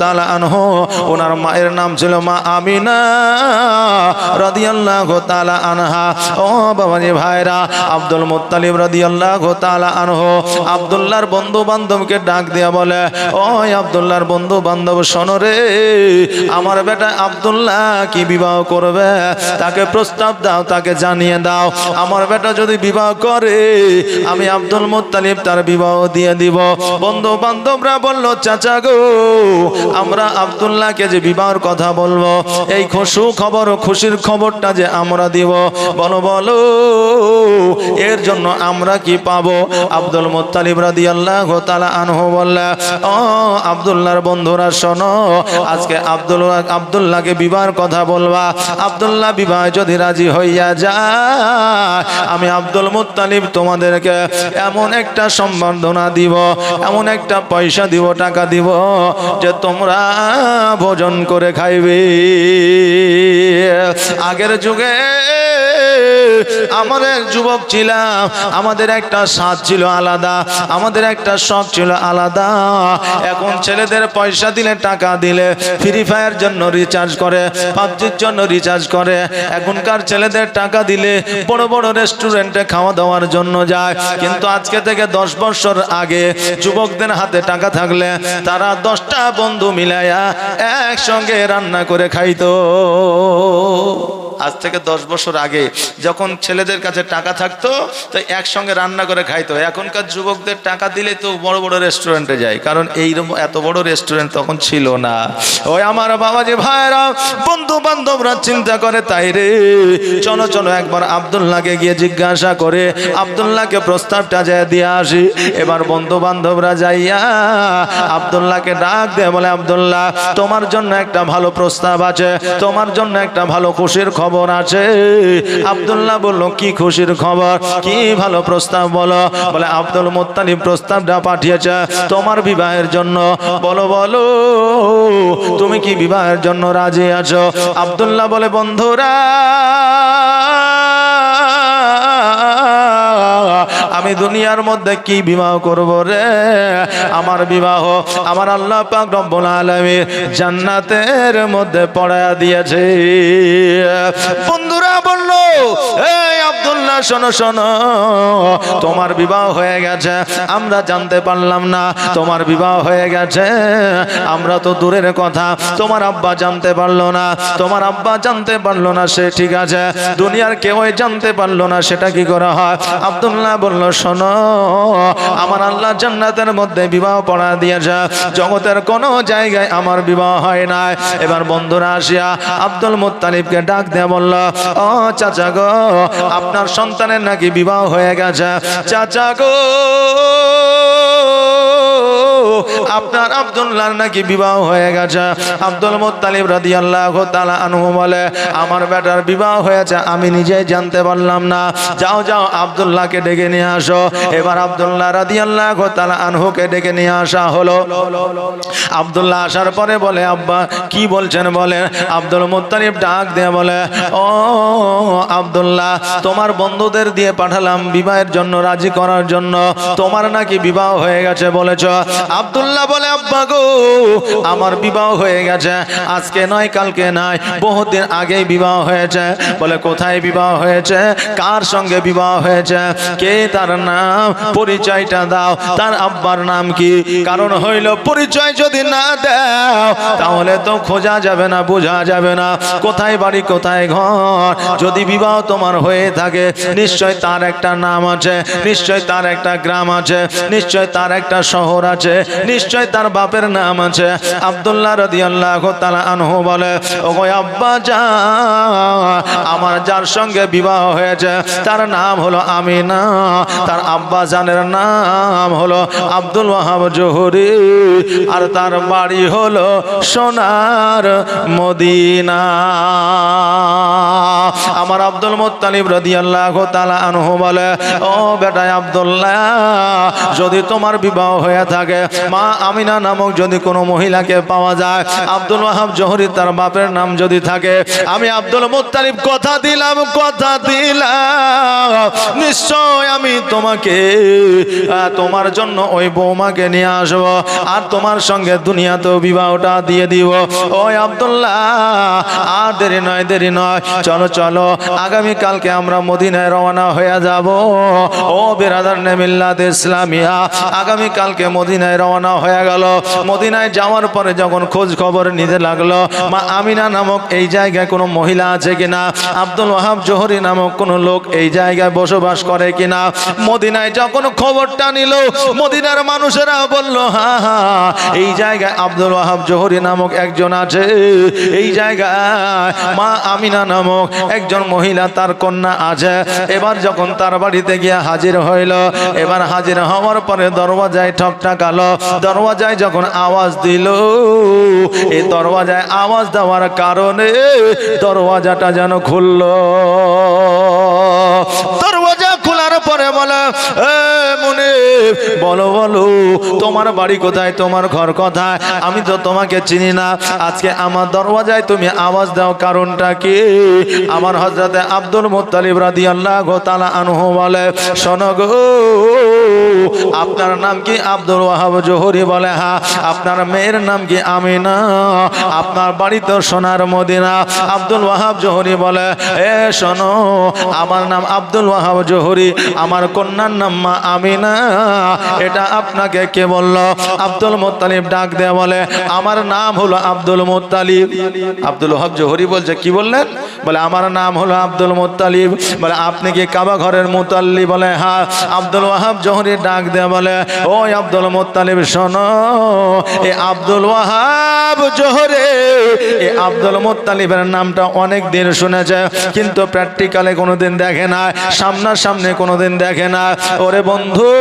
তালা আনহো, ওনার মায়ের নাম ছিল মা আমিনা রাদিয়াল্লাহু তাআলা আনহা। ও বাবাজি ভাইরা, আব্দুল মুত্তালিব রাদিয়াল্লাহু তাআলা আনহু, আব্দুল্লাহর বন্ধু বান্ধবকে ডাক দিয়া বলে ও আব্দুল্লাহর বন্ধু বান্ধব শোনো রে, আমার বেটা আব্দুল্লাহ কি বিবাহ করবে? তাকে প্রস্তাব দাও, তাকে জানিয়ে দাও। আমার বেটা যদি বিবাহ করে, আমি আব্দুল মুত্তালিব তার বিবাহ দিয়ে দিব। বন্ধু বান্ধবরা বলল, চাচা গো আমরা আব্দুল্লাহকে যে বিবাহের কথা বলব, এই খুশু খবর ও খুশির খবরটা যে আমরা দিব, বলো বলো, এর জন্য আমরা কি পাবো? আব্দুল মুত্তালিব রাদিয়াল্লাহু তাআলা আনহু বললে, ও আব্দুল্লাহর বন্ধুরা, শোনো, আজকে আব্দুল, আব্দুল্লাহকে বিবাহের কথা বলবা। আব্দুল্লাহ বিবাহ যদি রাজি হইয়া যায়, আমি আব্দুল মুত্তালিব তোমাদেরকে এমন একটা সম্বর্ধনা দিব, এমন একটা পয়সা দিব, টাকা দিব, যে তোমরা ভোজন করে খাইবে। আগের যুগে আমাদের যুবক ছিলাম আমাদের একটা স্বাদ ছিল আলাদা, আমাদের একটা শখ ছিল আলাদা। এখন ছেলেদের পয়সা দিলে, টাকা দিলে ফ্রি ফায়ার জন্য রিচার্জ করে পাবজির জন্য রিচার্জ করে। এখনকার ছেলেদের টাকা দিলে, বড় বড় রেস্টুরেন্টে খাওয়া দাওয়ার জন্য যায়। কিন্তু আজকে থেকে দশ বছর আগে যুবকদের হাতে টাকা থাকলে, তারা দশটা বন্ধু মিলাইয়া একসঙ্গে রান্না করে খাইতো। আজ থেকে দশ বছর আগে যখন ছেলেদের কাছে টাকা থাকতো, তো একসঙ্গে রান্না করে খাইতো। এখনকার যুবকদের টাকা দিলে তো বড় বড় রেস্টুরেন্টে যায়, কারণ এইরকম এত বড় রেস্টুরেন্ট তখন ছিল না। ওই আমার বাবা যে ভাইরা বন্ধু বান্ধবরা চিন্তা করে, তাই রে, চলো চলো একবার আবদুল্লাহকে গিয়ে জিজ্ঞাসা করে, আবদুল্লাহকে প্রস্তাবটা যায় দিয়ে আসি। এবার বন্ধু বান্ধবরা যাইয়া আবদুল্লাহকে ডাক দেয়, বলে, আবদুল্লাহ, তোমার জন্য একটা ভালো প্রস্তাব আছে, তোমার জন্য একটা ভালো খুশির খবর আছে। আবদুল্লাহ বলল, কি খুশির খবর? কি ভালো প্রস্তাব বলো? বলে, আব্দুল মোত্তালিব প্রস্তাবটা পাঠিয়েছে তোমার বিবাহের জন্য। বলো বলো, তুমি কি বিবাহের জন্য রাজি আছো? আবদুল্লাহ বলে, বন্ধুরা আমি দুনিয়ার মধ্যে কি বিবাহ করব রে? আমার বিবাহ আমার আল্লাহ পাক রব্বুল আলামিন জান্নাতের মধ্যে পড়ায়া দিয়েছে। বন্ধুরা বলল এই আব্দুল্লাহ, শোনো শোনো। তোমার বিবাহ হয়ে গেছে, আমরা জানতে পারলাম না, তোমার বিবাহ হয়ে গেছে, আমরা তো দূরের কথা, তোমার আব্বা জানতে পারল না, তোমার আব্বা জানতে পারল না, সে ঠিক আছে, দুনিয়ার কেউই জানতে পারল না, সেটা কি করা হয়? আব্দুল্লাহ বলল, শোনো, আমার আল্লাহ জান্নাতের মধ্যে বিবাহ পড়া দিয়েছে, জগতের কোনো জায়গায় আমার বিবাহ হয় না এবার বন্ধুরা আসিয়া আব্দুল মুত্তালিবকে ডাক দিয়ে বলল, ও চাচা গো আপনার সন্তানের নাকি বিবাহ হয়ে গেছে? চাচা গো! আপনার আব্দুল্লাহর নাকি বিবাহ হয়ে গেছে। আব্দুল মুত্তালিব রাদিয়াল্লাহু তাআলা আনহু বলে, আমার বেটার বিবাহ হয়েছে, আমি নিজেই জানতে পারলাম না। যাও যাও, আব্দুল্লাহকে ডেকে নিয়ে আসো। এবার আব্দুল্লাহ রাদিয়াল্লাহু তালা আনহুকে ডেকে নিয়ে আসা হলো। আব্দুল্লাহ আসার পরে বলে, আব্বা, কি বলছেন বলে আব্দুল মুত্তালিব ডাক দিয়ে বলে, ও, আব্দুল্লাহ, তোমার বন্ধুদের দিয়ে পাঠালাম বিবাহের জন্য, রাজি করার জন্য। তোমার নাকি বিবাহ হয়ে গেছে বলেছ। আব্দুল্লাহ বলে, আব্বা গো, আমার বিবাহ হয়ে গেছে। আজকে নয়, কালকে নয়। বহুদিন আগেই বিবাহ হয়েছে। বলে, কোথায় বিবাহ হয়েছে? কার সঙ্গে বিবাহ হয়েছে? কে তার নাম? পরিচয়টা দাও। তার আব্বার নাম কি? কারণ হইল, পরিচয় যদি না দাও, তাহলে তো খোঁজা যাবে না, বোঝা যাবে না। কোথায় বাড়ি, কোথায় ঘর? যদি বিবাহ তোমার হয়ে থাকে, নিশ্চয় তার একটা নাম আছে, নিশ্চয় তার একটা গ্রাম আছে, নিশ্চয় তার একটা শহর আছে। নিশ্চয় তার বাপের নাম আছে। আব্দুল্লাহ রাদিয়াল্লাহু তাআলা আনহু বলে, ওগো আব্বা যা, আমার যার সঙ্গে বিবাহ হয়েছে, তার নাম হলো আমিনা, তার আব্বা জানের নাম হলো আব্দুল ওয়াহাব জহুরি, আর তার বাড়ি হলো সোনার মদিনা। আমার আব্দুল মুত্তালিব রাদিয়াল্লাহু তালা আনহু বলে, ও বেটা আব্দুল্লাহ, যদি তোমার বিবাহ হয়ে থাকে মা আমিনা নামক যদি কোনো মহিলাকে পাওয়া যায়, আব্দুল ওয়াহাব জহরি তার বাপের নাম যদি থাকে, আমি আব্দুল মুত্তালিব কথা দিলাম কথা দিলাম। নিশ্চয় আমি তোমাকে তোমার জন্য ওই বৌমাকে নিয়ে আসব আর তোমার সঙ্গে দুনিয়াতেও বিবাহটা দিয়ে দিব। ওই আব্দুল্লাহ, আর দেরি নয় দেরি নয়, চলো চলো আগামী কালকে আমরা মদিনায় রওনা হয়ে যাব। ও বেরাদার নেমিল্লাদ ইসলামিয়া আগামী কালকে মদিনায় রওনা হয়ে গেল। মদিনায় যাওয়ার পরে যখন খোঁজ খবর নিতে লাগল, মা আমিনা নামক এই জায়গায় কোনো মহিলা আছে কিনা, আব্দুল ওয়াহাব জোহরি নামক কোনো লোক এই জায়গায় বসবাস করে কিনা, মদিনায় যখন খবরটা নিল, মদিনার মানুষেরা বলল, হা হা, এই জায়গায় আব্দুল ওয়াহাব জোহরি নামক একজন আছে, এই জায়গায় মা আমিনা নামক একজন মহিলা তার কন্যা আছে। এবার যখন তার বাড়িতে গিয়ে হাজির হইল, এবার হাজির হওয়ার পরে দরওয়াজায় ঠকঠাকালো দরওয়াজায় যখন আওয়াজ দিল এই দরওয়াজায় আওয়াজ দেওয়ার কারণে দরওয়াজাটা যেন খুলল। দরওয়াজা খোলার পরে বলে বলো বলো, তোমার বাড়ি কোথায়, তোমার ঘর কোথায়? আমি তো তোমাকে চিনি না। আজকে আমার দরওয়াজায় তুমি আওয়াজ দাও, কারণটা কি? আমার হজরতে আব্দুল মুত্তালিব রাদি আল্লাহ তালা আনহু বলে, শোনো আপনার নাম কি আব্দুল ওয়াহাব জোহরি বলে? হ্যাঁ আপনার মেয়ের নাম কি আমিনা? আপনার বাড়ি তো সোনার মদিনা। আব্দুল ওয়াহাব জোহরি বলে, এ, শোনো, আমার নাম আব্দুল ওয়াহাব জোহরি, আমার কন্যার নাম মা আমিনা। এটা আপনাকে কে বলল? আব্দুল মোত্তালিব ডাক দেয়া বলে, আমার নাম হলো আব্দুল মোত্তালিব। আব্দুল ওয়াহাব জোহরি বলছে, কি বললেন? বলে, আমার নাম হলো আব্দুল মোত্তালিব। বলে, আপনি কি কাবা ঘরের মোতাল্লি? বলে হ্যাঁ। আব্দুল ওয়াহাব জোহরি ডাক দেয়া বলে, ওই আব্দুল মোত্তালিব, শোনো, এ আব্দুল ওয়াহাব জোহরে, এ আব্দুল মোত্তালিবের নামটা অনেক দিন শুনেছে, কিন্তু প্র্যাকটিক্যালে কোনোদিন দেখে না, সামনাসামনি কোনোদিন দেখে না। ওরে বন্ধু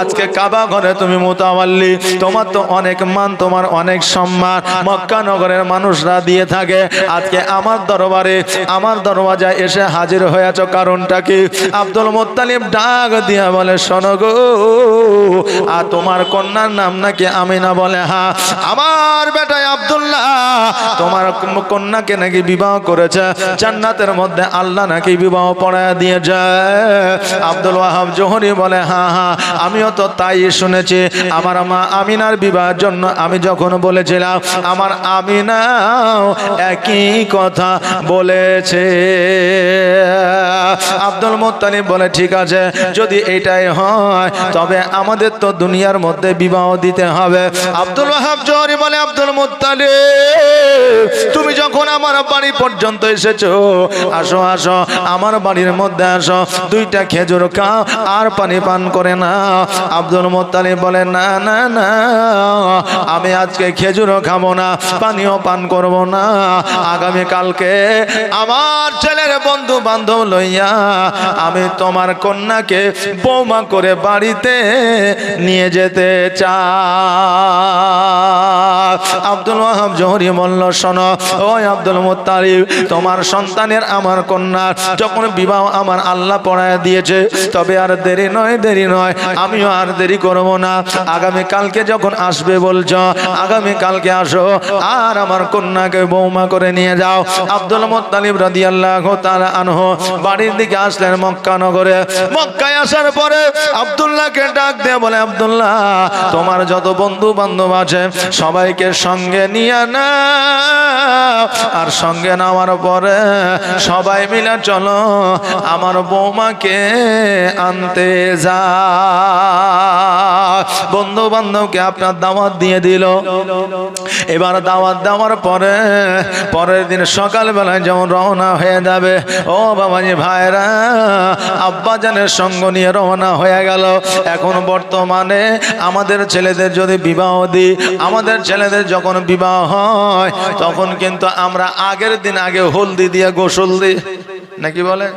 আজকে কাবা ঘরে তুমি মোতাবাল্লি। তোমার তো অনেক মান, তোমার অনেক সম্মান। মক্কা নগরের মানুষরা দিয়ে থাকে। আজকে আমার দরবারে, আমার দরওয়াজায় এসে হাজির হয়েছ কারণটা কি? আব্দুল মোত্তালিব ডাক দিয়া বলে, শোনো গো, আর তোমার কন্যার নাম নাকি আমিনা বলে? হ্যাঁ আমার বেটায় আব্দুল্লাহ। তোমার কন্যাকে নাকি বিবাহ করেছে। জান্নাতের মধ্যে আল্লাহ নাকি বিবাহ পড়ায় দিয়েছে। আব্দুল ওয়াহাব জোহরি বলে হ্যাঁ হ্যাঁ আমিও তো তাই শুনেছি। আমার মা আমিনার বিবাহের জন্য আমি যখন বলেছিলাম, আমার আমিনাও একই কথা বলেছে। আব্দুল মোত্তালিব বলে, ঠিক আছে, যদি এটাই হয়, তবে আমাদের তো দুনিয়ার মধ্যে বিবাহ দিতে হবে। আব্দুল ওয়াহাব জোহরি বলে, আব্দুল যখন আমার বাড়ি পর্যন্ত এসেছ। আসো আসো, আমার বাড়ির মধ্যে আসো। দুইটা খেজুর খাও, আর পানি পান করে না আব্দুল মোত্তালিব বলে না না না, আমি আজকে খেজুরও খাব না, পানিও পান করব না। আগামী কালকে আমার ছেলের বন্ধু বান্ধব লইয়া আমি তোমার কন্যাকে বৌমা করে বাড়িতে নিয়ে যেতে চা আব্দুল ওয়াহাব জহরি বলল, শোনো, ওই আব্দুল মুত্তালিব, তোমার সন্তানের আমার কন্যার যখন বিবাহ আমার আল্লাহ পড়ায় দিয়েছে, তবে আর দেরি নয় দেরি নয়, আমিও আর দেরি করব না। আগামী কালকে যখন আসবে বলছ, আগামী কালকে আসো, আর আমার কন্যাকে বৌমা করে নিয়ে যাও। আব্দুল মুত্তালিব রাদিয়াল্লাহু তাআলা আনহু বাড়ির দিকে আসলেন মক্কা নগরে। মক্কায় আসার পরে আব্দুল্লাহকে ডাক দিয়ে বলে, আব্দুল্লাহ, তোমার যত বন্ধু বান্ধব আছে, সবাইকে সঙ্গে নিয়ে না আর সঙ্গে নেওয়ার পরে সবাই মিলে চলো, আমার বৌমাকে আনতে যা বন্ধু বান্ধবকে আপনার দাওয়াত দিয়ে দিল। এবার দাওয়াত দেওয়ার পরে, পরের দিন সকালবেলায় যেমন রওনা হয়ে যাবে, ও বাবাজি ভাইরা আব্বা জানের সঙ্গ নিয়ে রওনা হয়ে গেল। এখন বর্তমানে আমাদের ছেলেদের যদি বিবাহ দিই, আমাদের ছেলেদের যখন বিবাহ হয়, তখন কিন্তু আমরা আগের দিন আগে হলদি দিয়ে গোসল দিই। নাকি বলে?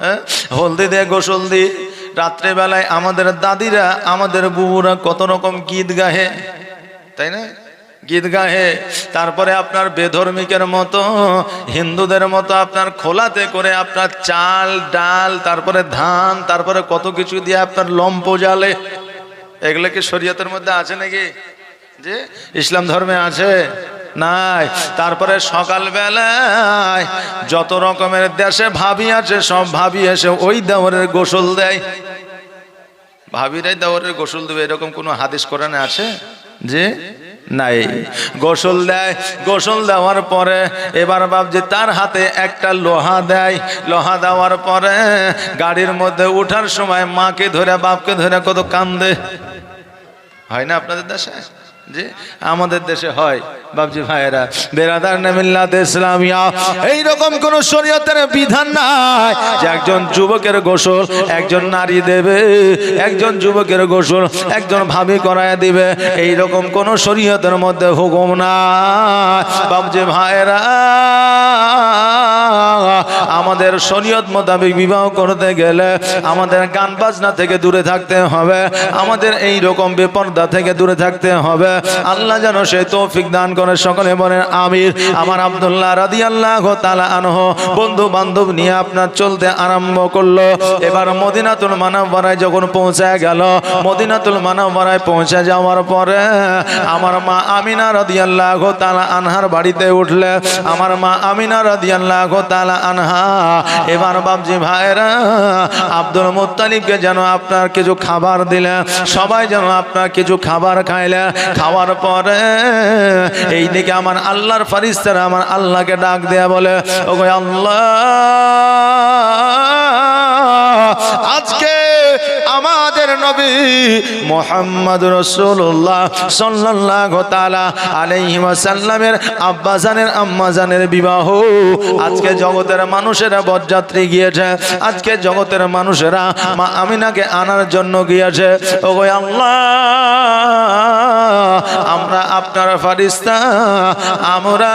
হ্যাঁ? হলদি দিয়ে গোসল দিই। রাত্রেবেলায় আমাদের দাদিরা, আমাদের বুবুরা কত রকম গীত গাহে। তাই না? গীত গাহে। তারপরে আপনার বেধর্মিকের মতো, হিন্দুদের মতো আপনার খোলাতে করে আপনার চাল, ডাল, তারপরে ধান, তারপরে কত কিছু দিয়ে আপনার লম্প জালে এগুলো কি শরীয়তের মধ্যে আছে নাকি? যে ইসলাম ধর্মে আছে? নাই। তারপরে সকালবেলায় যত রকমের দেশে ভাবি আছে, সব ভাবি এসে ওই দেওয়ারের গোসল দেয়। ভাবিরাই দেওয়ারের গোসল দেবে, এরকম কোনো হাদিস কোরআনে আছে? যে নাই। গোসল দেয়। গোসল দেওয়ার পরে এবার বাবজি তার হাতে একটা লোহা দেয়। লোহা দেওয়ার পরে গাড়ির মধ্যে উঠার সময় মাকে ধরে বাপকে ধরে কত কান্দে। হয় না আপনাদের দেশে? জি আমাদের দেশে হয়। বাবজি ভাইয়েরা, বেরাদার নামিল্লাত ইসলামিয়া, এইরকম কোন শরীয়তের বিধান নাই যে একজন যুবকের গোসল একজন নারী দেবে, একজন যুবকের গোসল একজন ভাবি করায় দিবে এই রকম কোন শরীয়তের মধ্যে হুকুম না বাবজি ভাইয়েরা, আমাদের শরীয়ত মোতাবেক বিবাহ করতে গেলে আমাদের গান বাজনা থেকে দূরে থাকতে হবে, আমাদের এই রকম বেপর্দা থেকে দূরে থাকতে হবে আল্লাহ যেন সে তৌফিক দান করে। সকলে বলেন আমির আমার আব্দুল্লাহ রাদি আল্লাহ তালা আনহ বন্ধু বান্ধব নিয়ে আপনার চলতে আরম্ভ করল। এবার মদিনাতুল মানবরায় যখন পৌঁছায় গেল, মদিনাতুল মানবরায় পৌঁছে যাওয়ার পরে আমার মা আমিনা রাদি আল্লাহ তালা আনহার বাড়িতে উঠলে, আমার মা আমিনা রাদি আল্লাহ তালা আনহা, এবার বাবজি ভাইরা আব্দুল মুত্তালিবকে যেন আপনার কিছু খাবার দিলে, সবাই যেন আপনার কিছু খাবার খাইলে খাওয়ার পরে এই দিকে আমার আল্লাহর ফারিস্তারা আমার আল্লাহকে ডাক দেয়া বলে ও আল্লাহ, আজকে আমাদের নবী মোহাম্মদ রসুল্লাহ সাল্লাহ তালা আলাইহি ওয়াসাল্লামের আব্বাজানের আম্মাজানের বিবাহ। আজকে জগতের মানুষেরা বরযাত্রী গিয়েছে। আজকে জগতের মানুষেরা মা আমিনাকে আনার জন্য গিয়েছে। ও আল্লাহ, আমরা আপনার ফারিস্তা, আমরা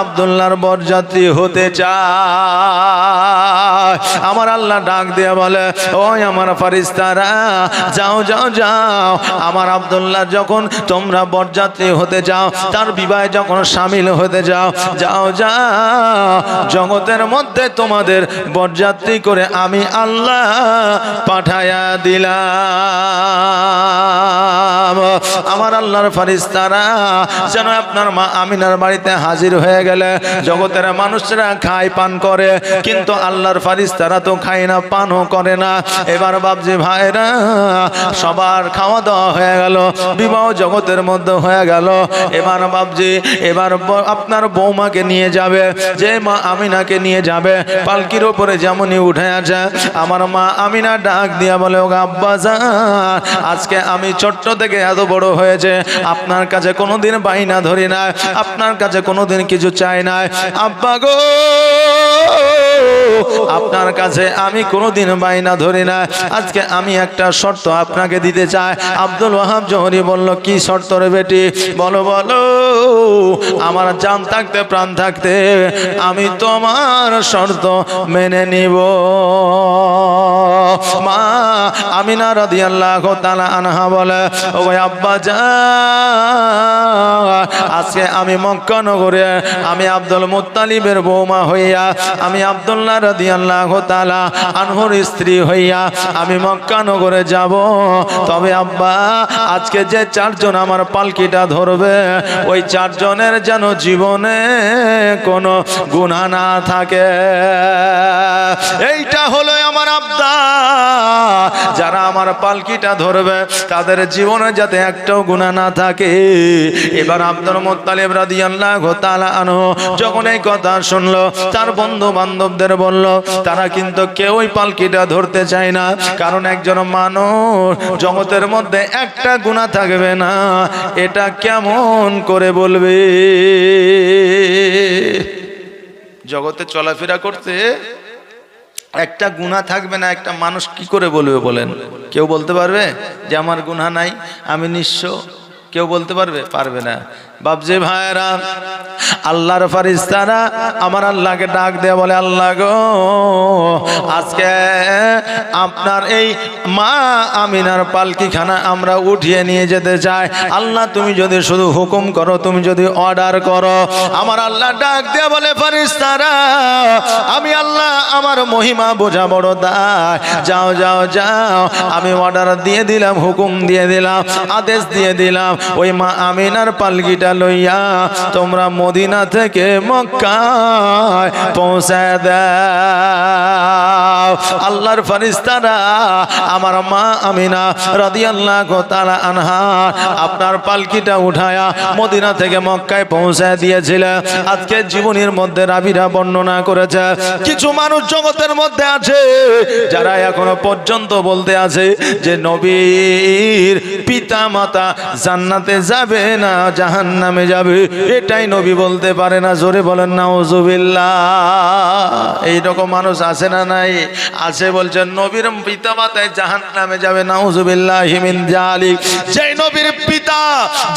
আব্দুল্লাহর বরযাত্রী হতে চাই। আমার আল্লাহ ডাক দিয়ে বলে, ওই আমার ফারিস্তারা যাও যাও যাও। আমার আবদুল্লাহ যখন তোমরা বরযাত্রী হতে যাও, তার বিবাহে যখন সামিল হতে যাও যাও যাও। জগতের মধ্যে তোমাদের বরযাত্রী করে আমি আল্লাহ পাঠায়া দিলাম। আমার আল্লাহর ফারিস্তারা যেন আপনার মা আমিনার বাড়িতে হাজির হয়ে গেলে। জগতের মানুষরা খায়, পান করে, কিন্তু আল্লাহর ফারিস্তারা তো খায় না, পানও করে না। এবার বাবজি ভাইরা সবার খাওয়া দাওয়া হয়ে গেল, বিবাহ জগতের মধ্যে হয়ে গেল। এবার বাবজি এবার আপনার বৌমাকে নিয়ে যাবে, যে মা আমিনাকে নিয়ে যাবে, পালকির ওপরে যেমনই উঠে আছে, আমার মা আমিনা ডাক দিয়া বলে ও আব্বা আজকে আমি ছোট্ট থেকে এত বড় হয়েছে, আপনার কাছে কোনোদিন বাইনা ধরি না আপনার কাছে কোনোদিন কিছু চাই না আব্বা গো! আপনার কাছে আমি কোনোদিন বাইনা ধরি না। আজকে আমি একটা শর্ত আপনাকে দিতে চাই। আব্দুল ওয়াহাব জহরি বলল, কি শর্ত রে বেটি? বলো বলো, আমার জান থাকতে, প্রাণ থাকতে আমি তোমার শর্ত মেনে নিব। মা আমিনা রাদিয়াল্লাহু তাআলা আনহা বলে, ও আব্বা জান আজকে আমি মক্কা নগরে আমি আব্দুল মুত্তালিবের বৌমা হইয়া, আমি আব্দুল্লাহ রাদিয়াল্লাহু তাআলা আনহুর স্ত্রী হইয়া আমি মক্কা নগরে যাব। তবে আব্বা, আজকে যে চারজন আমার পালকিটা ধরবে, ওই চারজনের যেন জীবনে কোনো গুনাহ না থাকে। এইটা হলো আমার আব্দা যারা আমার পালকিটা ধরবে, তাদের জীবনে যাতে একটাও গুণা না থাকে। এবার আব্দুল মোত্তালিব রাদিয়াল্লাহু তাআলা আনহু যখন এই কথা শুনলো, তার বন্ধু বান্ধবদের বলল, তারা কিন্তু কেউই পালকিটা ধরতে চায় না, কারণ একজন মানুষ জগতের মধ্যে একটা গুণা থাকবে না। এটা কেমন করে বলবে? জগতে চলাফেরা করতে একটা গুণা থাকবে না, একটা মানুষ কি করে বলবে বলেন? কেউ বলতে পারবে যে, আমার গুণা নাই, আমি নিঃস্ব কেউ বলতে পারবে? পারবে না। বাবজি ভাইরা আল্লাহর ফারিস্তারা আমার আল্লাহকে ডাক দেয়া বলে, আল্লাহ গো, আজকে আপনার এই মা আমিনার পালকিখানা আমরা উঠিয়ে নিয়ে যেতে চাই। আল্লাহ, তুমি যদি শুধু হুকুম করো, তুমি যদি অর্ডার করো। আমার আল্লাহ ডাক দেয়া বলে ফারিস্তারা আমি আল্লাহ, আমার মহিমা বোঝা বড় দায়। যাও যাও যাও, আমি অর্ডার দিয়ে দিলাম, হুকুম দিয়ে দিলাম, আদেশ দিয়ে দিলাম। ওই মা আমিনার পালকিটা লইয়া তোমরা মদিনা থেকে মক্কায় পৌঁছে দাও। আল্লাহর ফারিস্তারা আমার মা আমিনা রাদিয়াল্লাহু তাআলা আনহা, আপনার পালকিটা উঠায়া মদিনা থেকে মক্কায় পৌঁছে দিয়েছিল। আজকে জীবনের মধ্যে রাবিরা বর্ণনা করেছে, কিছু মানুষ জগতের মধ্যে আছে, যারা এখনও পর্যন্ত বলতে আছে যে নবীর পিতা মাতা জান্নাতে যাবে না জাহান্নামে যাবে। এটাই নবী বলতে পারে না, জোরে বলেন না ওজুবিল্লাহ এইরকম মানুষ আছে না নাই? আছে বলছেন নবীর পিতা মাতায় জাহান্নামে যাবে না ওজুবিল্লাহ হিমিন জালিক যেই নবীর পিতা,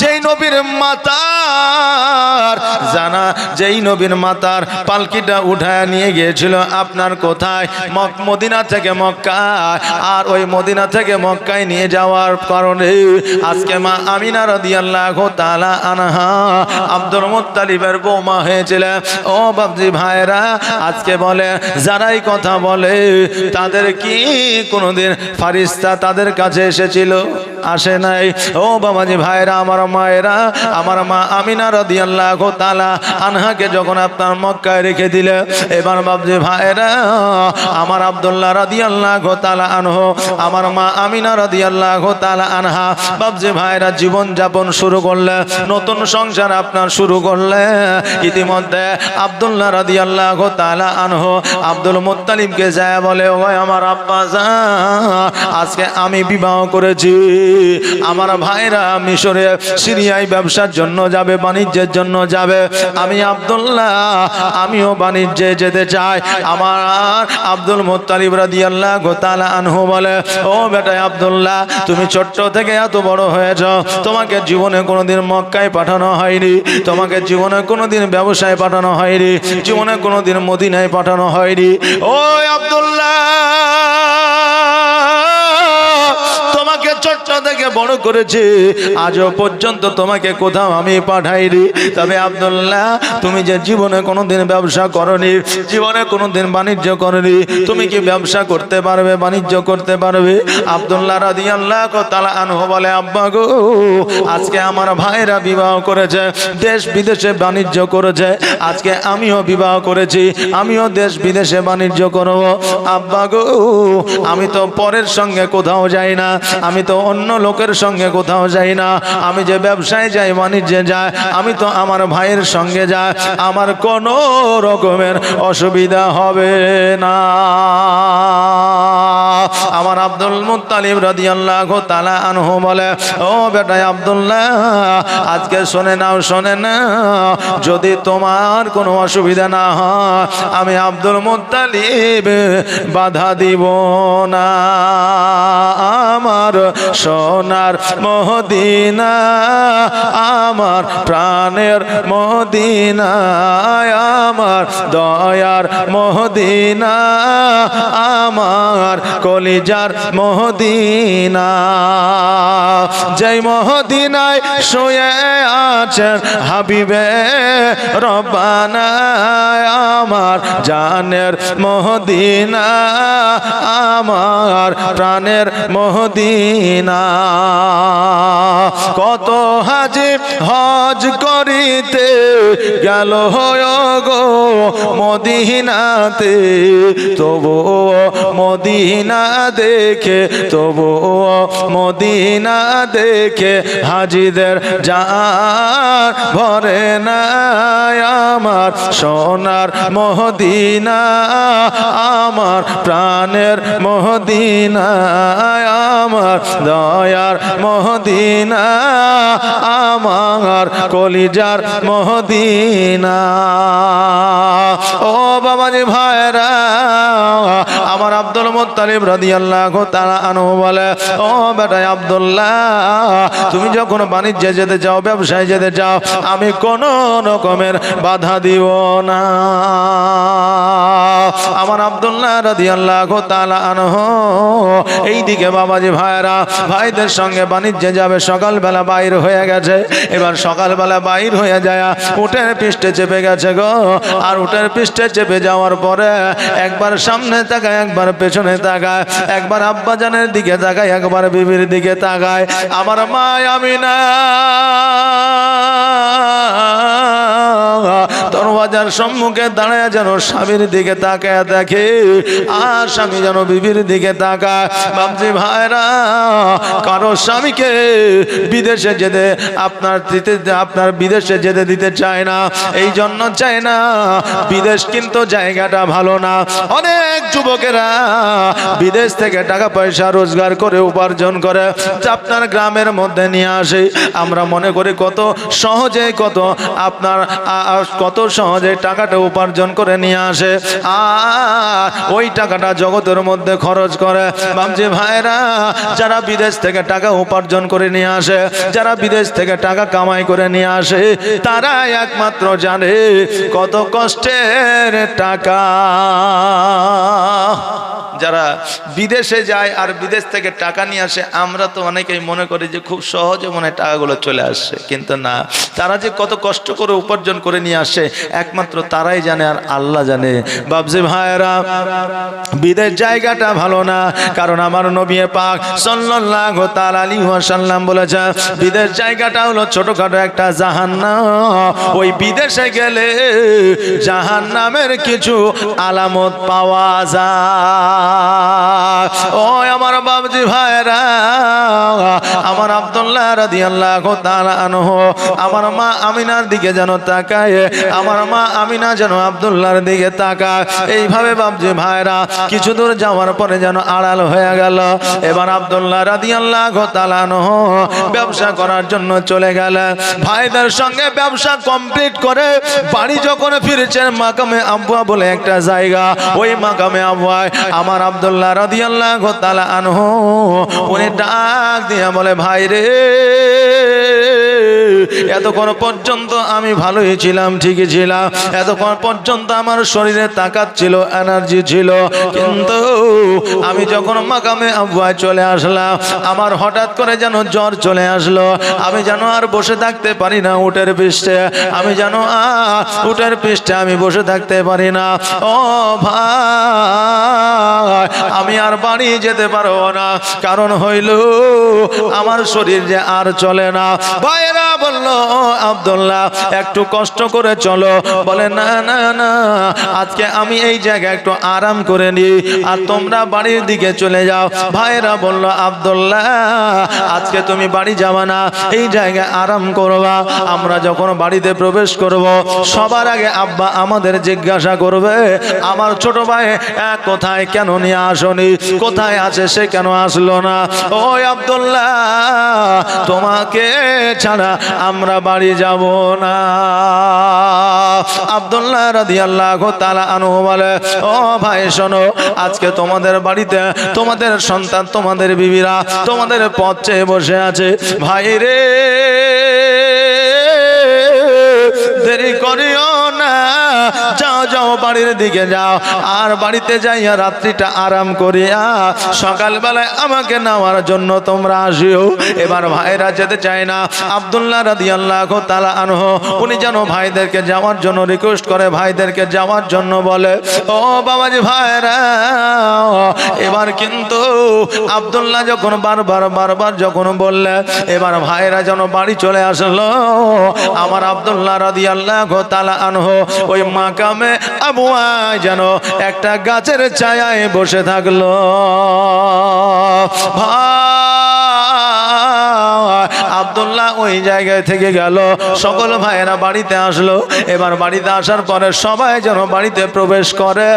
যেই নবীর মাতার জানা, যেই নবীর মাতার পালকিটা উঠায় নিয়ে গিয়েছিল, আপনার কোথায়? মদিনা থেকে মক্কায়। আর ওই মদিনা থেকে মক্কায় নিয়ে যাওয়ার কারণে আজকে মা আমিনা রাদিয়াল্লাহু তাআলা আনহা আব্দুল মুত্তালিবের বৌমা হয়েছিল। ও বাবজি ভাইরা আজকে বলে, যারাই কথা বলে, তাদের কি কোনোদিন ফারিস্তা তাদের কাছে এসেছিল? আসে নাই। ও বাবাজি ভাইরা, আমার মায়েরা, আমার মা আমিনা রাদিয়াল্লাহু তাআলা আনহাকে যখন আপনার মক্কায় রেখে দিলে, এবার বাবজি ভাইরা, আমার আব্দুল্লাহ রাদিয়াল্লাহু তাআলা আনহু, আমার মা আমিনা রাদিয়াল্লাহু তাআলা আনহা বাবজি ভাইরা জীবন যাপন শুরু করলে, নতুন সংসার আপনার শুরু করলে, ইতিমধ্যে আব্দুল্লাহ রাদিয়াল্লাহু তাআলা আনহু আব্দুল মুত্তালিবকে যায় বলে ও আমার আব্বা আজকে আমি বিবাহ করেছি। আমার ভাইরা মিশরে সিরিয়ায় ব্যবসার জন্য যাবে, বাণিজ্যের জন্য যাবে। আমি আব্দুল্লাহ, আমিও বাণিজ্যে যেতে চাই। আমার আব্দুল মোত্তালিব রাদিয়াল্লাহু তাআলা আনহু বলে, ও বেটা আব্দুল্লাহ, তুমি ছোট্ট থেকে এত বড় হয়েছ। তোমাকে জীবনে কোনোদিন মক্কায় পাঠানো হয়নি। তোমাকে জীবনে কোনোদিন ব্যবসায় পাঠানো হয়নি। জীবনে কোনোদিন মদিনায় পাঠানো হয়নি। ও আব্দুল্লাহ ছোট্ট থেকে বড় করেছে। আজও পর্যন্ত তোমাকে কোথাও আমি পাঠাইনি। তবে আব্দুল্লাহ, তুমি যে জীবনে কোনোদিন ব্যবসা করনি, জীবনে কোনোদিন বাণিজ্য করনি, তুমি কি ব্যবসা করতে পারবে, বাণিজ্য করতে পারবে? আব্দুল্লাহ রাদি আল্লাহ তালা আনহু বলে, আব্বা গো, আজকে আমার ভাইরা বিবাহ করেছে, দেশ বিদেশে বাণিজ্য করেছে। আজকে আমিও বিবাহ করেছি, আমিও দেশ বিদেশে বাণিজ্য করব। আব্বা গো, আমি তো পরের সঙ্গে কোথাও যাই না, আমি তো অন্য লোকের সঙ্গে কোথাও যাই না। আমি যে ব্যবসায় যাই, বাণিজ্যে যাই, আমি তো আমার ভাইয়ের সঙ্গে যাই। আমার কোনো রকমের অসুবিধা হবে না। আমার আব্দুল মুত্তালিব রাদিয়াল্লাহু তাআলা আনহু বলে, ও বেটা আব্দুল্লাহ, আজকে শোনে নাও, শোনে না যদি তোমার কোনো অসুবিধা না হয়, আমি আব্দুল মুত্তালিব বাধা দিব না। আমার সোনার মহদিনা, আমার প্রাণের মহদিনা, আমার দয়ার মহদিনা, আমার কলিজার মহদিনা। যেই মহদিনায় শুয়ে আছেন হাবিবে রব্বানা, আমার জানের মহদিনা, আমার প্রাণের মহদিনা। কত হাজি হজ করিতে গেল হয় গো মদিনাতে তবু মদিনা দেখে তবু মদিনা দেখে হাজিদের যার ভরে না আমার সোনার মহদিনা, আমার প্রাণের মহদিনা, আমার দয়ার মহদিনা, আমার কলিজার মহদিনা। ও বাবাজি ভাইরা, আমার আব্দুল মুত্তালিব রাদিয়াল্লাহু তাআলা আনহু বলে, ও বেটা আব্দুল্লাহ, তুমি যখন বাণিজ্যে যেতে চাও, ব্যবসায় যেতে চাও, আমি কোন রকমের বাধা দিব না। আমার আব্দুল্লাহ রাদিয়াল্লাহু তাআলা আনহু, এইদিকে বাবাজি ভাইরা ভাইদের সঙ্গে বাণিজ্যে যাবে, সকালবেলা বাইর হয়ে গেছে। এবার সকালবেলা বাইর হয়ে যায়, উটের পৃষ্ঠে চেপে গেছে গো। আর উটের পৃষ্ঠে চেপে যাওয়ার পরে একবার সামনে তাকায়, একবার পেছনে তাকায়। একবার আব্বাজানের দিকে তাকায় একবার বিবির দিকে তাকায়। আমার মা আমি না দরওয়াজার সম্মুখে দাঁড়ায় যেন স্বামীর দিকে তাকায় দেখে, আর স্বামী যেন বিবির দিকে তাকায়। বাবজি ভাইরা, কারও স্বামীকে বিদেশে যেতে আপনার দিতে, আপনার বিদেশে যেতে দিতে চায় না। এই জন্য চায় না। বিদেশ কিন্তু জায়গাটা ভালো না। অনেক যুবকেরা বিদেশ থেকে টাকা পয়সা রোজগার করে উপার্জন করে। আপনার গ্রামের মধ্যে নিয়ে আসে। আমরা মনে করি কত সহজে, কত আপনার কত সহজে টাকাটা উপার্জন করে নিয়ে আসে আর ওই টাকাটা জগতের মধ্যে খরচ করে। বামজি ভাইরা, যারা বিদেশ থেকে টাকা উপার্জন করে নিয়ে আসে, যারা বিদেশ থেকে টাকা কামাই করে নিয়ে আসে তারা একমাত্র জানে কত কষ্টের টাকা। যারা বিদেশে যায় আর বিদেশ থেকে টাকা নিয়ে আসে, আমরা তো অনেকেই মনে করি যে খুব সহজে মনে টাকাগুলো চলে আসছে। কিন্তু না, তারা যে কত কষ্ট করে উপার্জন করে নিয়ে আসে একমাত্র তারাই জানে আর আল্লাহ জানে। বাবজি ভাইয়েরা, বিদেশ জায়গাটা ভালো না, কারণ আমার নবী পাক সাল্লাল্লাহু তাআলা আলাইহি ওয়াসাল্লাম বলেছে, বিদেশ জায়গাটা হলো ছোটখাটো একটা জাহান্নাম। ওই বিদেশে গেলে জাহান্নামের কিছু আলামত পাওয়া যায়। ও আমার বাবজি ভাইরা আমার আব্দুল্লাহ রাদিয়াল্লাহু তাআলা আনহু, আমার মা আমিনার দিকে যেন তাকায়, আমার মা আমিনা যেন আব্দুল্লাহর দিকে তাকায়। এইভাবে বাবজি ভাইরা কিছু দূর যাওয়ার পরে যেন আড়াল হয়ে গেল। এবার আব্দুল্লাহ রাদিয়াল্লাহু তাআলা আনহু ব্যবসা করার জন্য চলে গেল ভাইদের সঙ্গে ব্যবসা কমপ্লিট করে বাড়ি যখন ফিরেছেন মাকামে আব্বা বলে একটা জায়গা। ওই মাকামে আব্বায় আমার আব্দুল্লাহ রাদিয়াল্লাহু তাআলা আনহু, উনি ডাক দিয়া বলে, ভাই রে এতক্ষণ পর্যন্ত আমি ভালোই ছিলাম, ঠিকই ছিলাম। এতক্ষণ পর্যন্ত আমার শরীরে তাকাত ছিল এনার্জি ছিল। কিন্তু আমি যখন মাকামে আবহাওয়ায় চলে আসলাম, আমার হঠাৎ করে যেন জ্বর চলে আসলো। আমি যেন আর বসে থাকতে পারি না উটের পৃষ্ঠে। আমি যেন উটের পৃষ্ঠে আমি বসে থাকতে পারি না। ও ভাই, আমি আর বাড়ি যেতে পারব না। কারণ হইল, আমার শরীর যে আর চলে না। ভাইরা বলল, আব্দুল্লাহ, একটু কষ্ট করে চলো। বলে, না না না, আজকে আমি এই জায়গায় একটু আরাম করে নিই আর তোমরা বাড়ির দিকে চলে যাও। ভাইরা বলল, আব্দুল্লাহ, আজকে তুমি বাড়ি যাবা না, এই জায়গায় আরাম করবা। আমরা যখন বাড়িতে প্রবেশ করব, সবার আগে আব্বা আমাদের জিজ্ঞাসা করবে, আমার ছোট ভাই কোথায় কেন নিয়ে আসনি? কোথায় আছে সে কেন আসলো না? ওই আব্দুল্লাহ, তোমাকে ছাড়া আমরা বাড়ি যাব না। আবদুল্লাহ রাধি আল্লাহ তালা আনু বলে, ও ভাই, শোনো, আজকে তোমাদের বাড়িতে তোমাদের সন্তান, তোমাদের বিবিরা তোমাদের পথ চেয়ে বসে আছে। ভাই রে দেরি করিও না। যাও যাও, বাড়ির দিকে যাও। আর বাড়িতে যাইয়া রাত্রিটা আরাম করিয়া সকালবেলায় আমাকে নেওয়ার জন্য তোমরা আসিও। এবার ভাইরা যেতে চায় না। আব্দুল্লাহ রাদিয়াল্লাহু তালা আনহু, উনি যেন ভাইদেরকে যাওয়ার জন্য রিকোয়েস্ট করে, ভাইদেরকে যাওয়ার জন্য বলে, ও বাবাজি ভাইরা, এবার কিন্তু আব্দুল্লাহ যখন বারবার বারবার যখন বললে, এবার ভাইরা যেন বাড়ি চলে আসলো, আমার আব্দুল্লাহ রাদিয়াল্লাহু তাআলা আনহু ওই মাকামে আবুয়া যেন একটা গাছের ছায়ায় বসে থাকল। ভাই! আব্দুল্লাহ ওই জায়গায় থেকে গেল। সকল ভাইয়েরা বাড়িতে আসলো। এবার বাড়িতে আসার পরে সবাই যেন বাড়িতে প্রবেশ করে।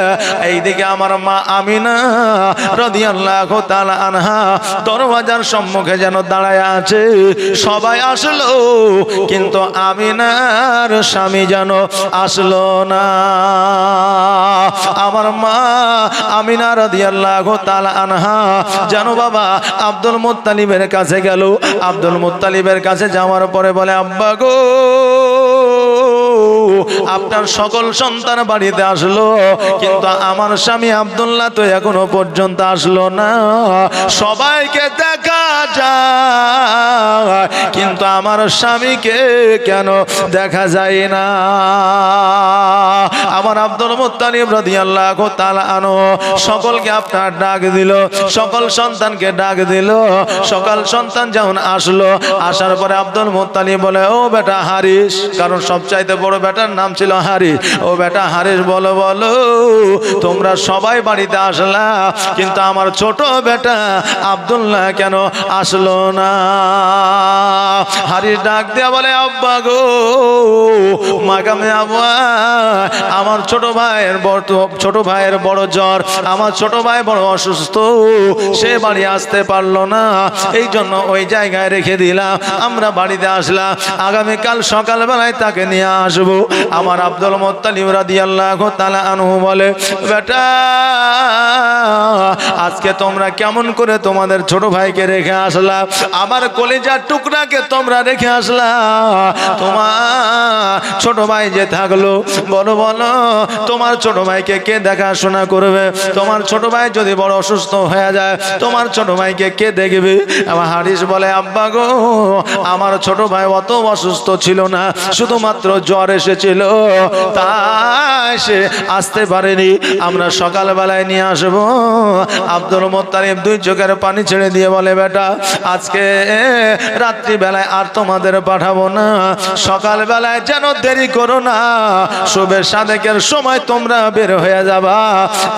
এইদিকে আমার মা আমিনা রাদিয়াল্লাহু তাআলা আনহা দরওয়াজার সম্মুখে যেন দাঁড়ায় আছে। সবাই আসলো, কিন্তু আমিনার স্বামী যেন আসলো না। আমার মা আমিনা রাদিয়াল্লাহু তাআলা আনহা জানো বাবা আব্দুল মুত্তালিবের কাছে গেল। আব্দুল মুত্তালিবের কাছে যাওয়ার পরে বলে আব্বা গো আপনার সকল সন্তান বাড়িতে আসলো, কিন্তু আমার স্বামী আব্দুল্লাহ তো এখনও পর্যন্ত আসলো না। সবাইকে দেখা যায়, কিন্তু আমার স্বামীকে কেন দেখা যায় না? আমার আব্দুল মুত্তালিব রাদিয়াল্লাহু তাআলা আনো সকলকে আপনার ডাক দিল, সকল সন্তানকে ডাক দিল, সকল সন্তান যখন আসলো, আসার পরে আব্দুল মুত্তালিব বলে, ও বেটা হারিস। কারণ সবচাইতে বড় বেটার নাম ছিল হারিস ও বেটা হারিস বলো বলো, তোমরা সবাই বাড়িতে আসলা, কিন্তু আমার ছোট বেটা আব্দুল্লাহ কেন আসলো না? হারিস ডাক দিয়া বলে, আব্বা গো, মাকামে আব্বা, আমার ছোট ভাইয়ের বড়, ছোট ভাইয়ের বড় জ্বর, আমার ছোট ভাই বড় অসুস্থ, সে বাড়ি আসতে পারল না। এই জন্য ওই জায়গায় রেখে দিলাম, আমরা বাড়িতে আসলাম। আগামীকাল সকালবেলায় তাকে নিয়ে আসব। আমার আব্দুল মোত্তালিম রাদিয়াল্লাহু তাআলা আনহু বলে, বেটা, আজকে তোমরা কেমন করে তোমাদের ছোট ভাইকে রেখে আসলা? আমার কলিজার টুকরাকে তোমরা রেখে আসলা। তোমার ছোট ভাই যে থাকল, বলো বলো, তোমার ছোট ভাইকে কে দেখাশোনা করবে? তোমার ছোট ভাই যদি বড় অসুস্থ হয়ে যায়, তোমার ছোট ভাইকে কে দেখবে? আমার হারিস বলে, আব্বা গো, আমার ছোট ভাই অত অসুস্থ ছিল না, শুধুমাত্র জ্বর এসেছিল। তাই সে আসতে পারেনি। আমরা সকালবেলায় নিয়ে আসব। আব্দুল মোত্তালিব দুই চোখের পানি ছেড়ে দিয়ে বলে, বেটা, আজকে রাত্রিবেলায় আর তোমাদের পাঠাবো না। সকালবেলায় যেন দেরি করো না। শুভের সাদেকের সময় তোমরা বের হয়ে যাবা।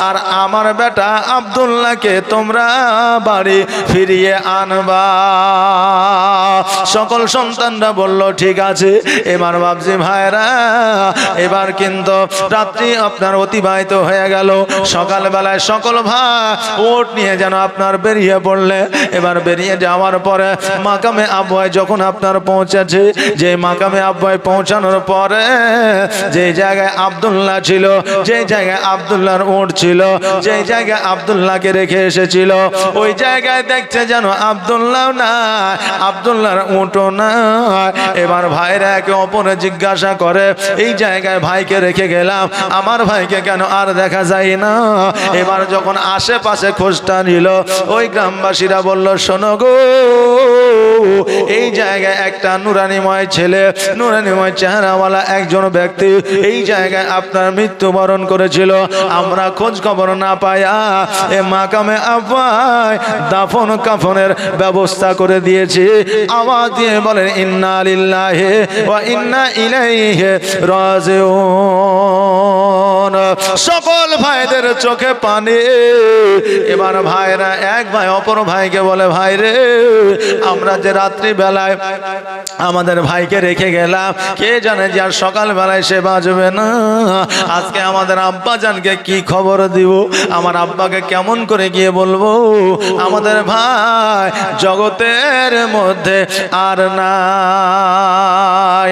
আর আমার বেটা আব্দুল্লাহকে তোমরা বাড়ি ফিরিয়ে আনবা। সকল সন্তানরা বলল, ঠিক আছে। এবার বাবজি ভাইরা এবার কিন্তু রাত্রি আপনার অতিবাহিত হয়ে গেল। সকালবেলায় সকল ভাই ওট নিয়ে যেন আপনার বেরিয়ে পড়লে। এবার বেরিয়ে যাওয়ার পরে মাকামে আবহাওয়ায় যখন আপনার পৌঁছেছে, যে মাকামে আবহাওয়ায় পৌঁছানোর পরে যে জায়গায় আব্দুল্লাহ ছিল, যে জায়গায় আব্দুল্লাহর ওট ছিল, যে জায়গায় আব্দুল্লাহকে রেখে এসেছিল, ওই জায়গায় দেখছে যেন আব্দুল্লাহ না আব্দুল্লাহর উঁটো না এবার ভাইরা একে অপরে জিজ্ঞাসা করে এই জায়গায় ভাইকে রেখে গেলাম। আমার ভাইকে কেন আর দেখা যায় না? এবার যখন আশেপাশে খোঁজটা নিল, ওই গ্রামবাসীরা বলল, শোনো গো, এই জায়গায় একটা নুরানিময় ছেলে, নুরানিময় চেহারাওয়ালা একজন ব্যক্তি, এই জায়গায় আপনার মৃত্যুবরণ করেছিল। আমরা খোঁজ খবর না পায়া এ মাকামে আব্বাই দাফন কাফনের ব্যবস্থা করে দিয়েছি। আওয়াজ দিয়ে বলেন, ইন্না লিল্লাহি ওয়া ইন্না ইলাইহি রাজিউন। সকল ভাইদের চোখে পানি। এবার ভাইরা এক ভাই, অপর ভাইকে বলে, ভাই রে, আমরা যে রাত্রি বেলায় আমাদের ভাইকে রেখে গেলাম, কে জানে যে আর সকাল বেলায় সে বাঁচবে না? আজকে আমাদের আব্বা জানকে কি খবর দিব? আমার আব্বাকে কেমন করে গিয়ে বলব? আমাদের ভাই জগতের মধ্যে আর নাই।